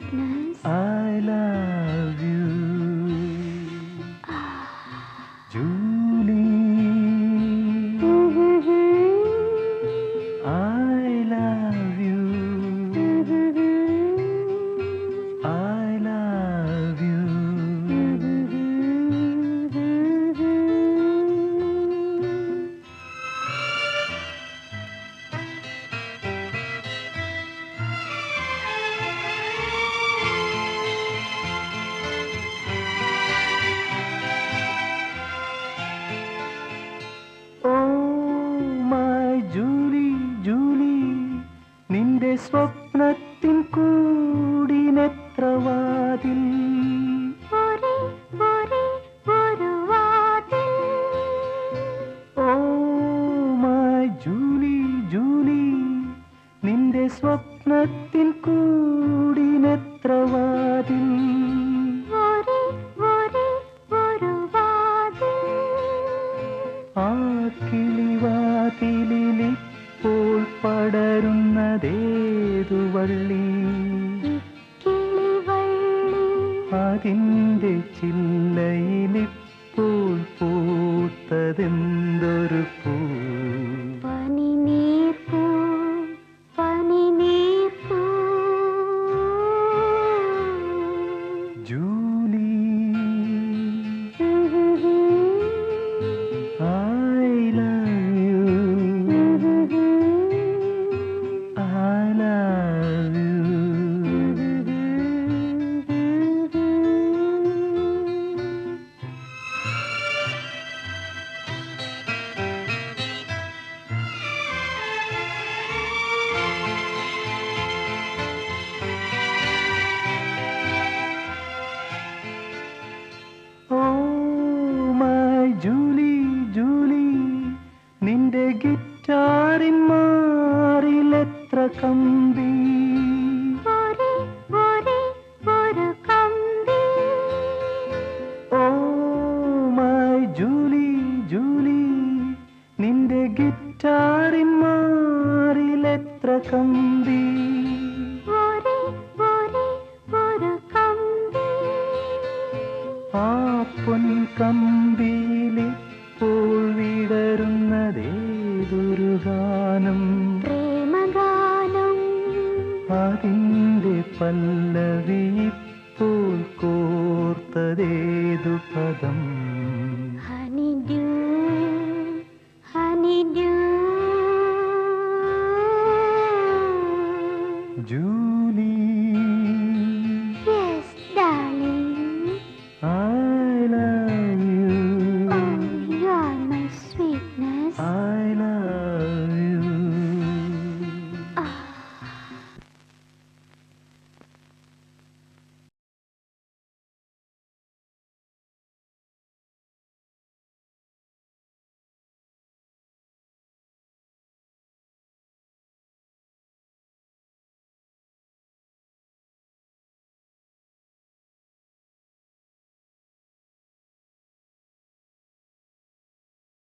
इतना സ്വപ്നത്തിൻ കൂടിനെത്ര വാതിൽ ഒരേ ഒരേ ഒരു വാതിൽ. ഓ മൈ ജൂലി ജൂലി നിന്റെ സ്വപ്നത്തിൻ കൂടിനെത്ര വാതിൽ ഒരേ ഒരേ കിളിവാതിലിപ്പോൾ പടരുന്നതേതു വള്ളി? അതിന്റെ ചില്ലയിലിപ്പോൾ പൂത്തതെന്തൊരു പൂ? കമ്പി. ഓ മൈ ജൂലി ജൂലി നിന്റെ ഗിറ്റാറിൻ മാറിലെത്ര കമ്പി? ഒരേ ഒരു കമ്പി. അതിന്റെ പല്ലവി കോർത്തതേതു പദം. ജൂലി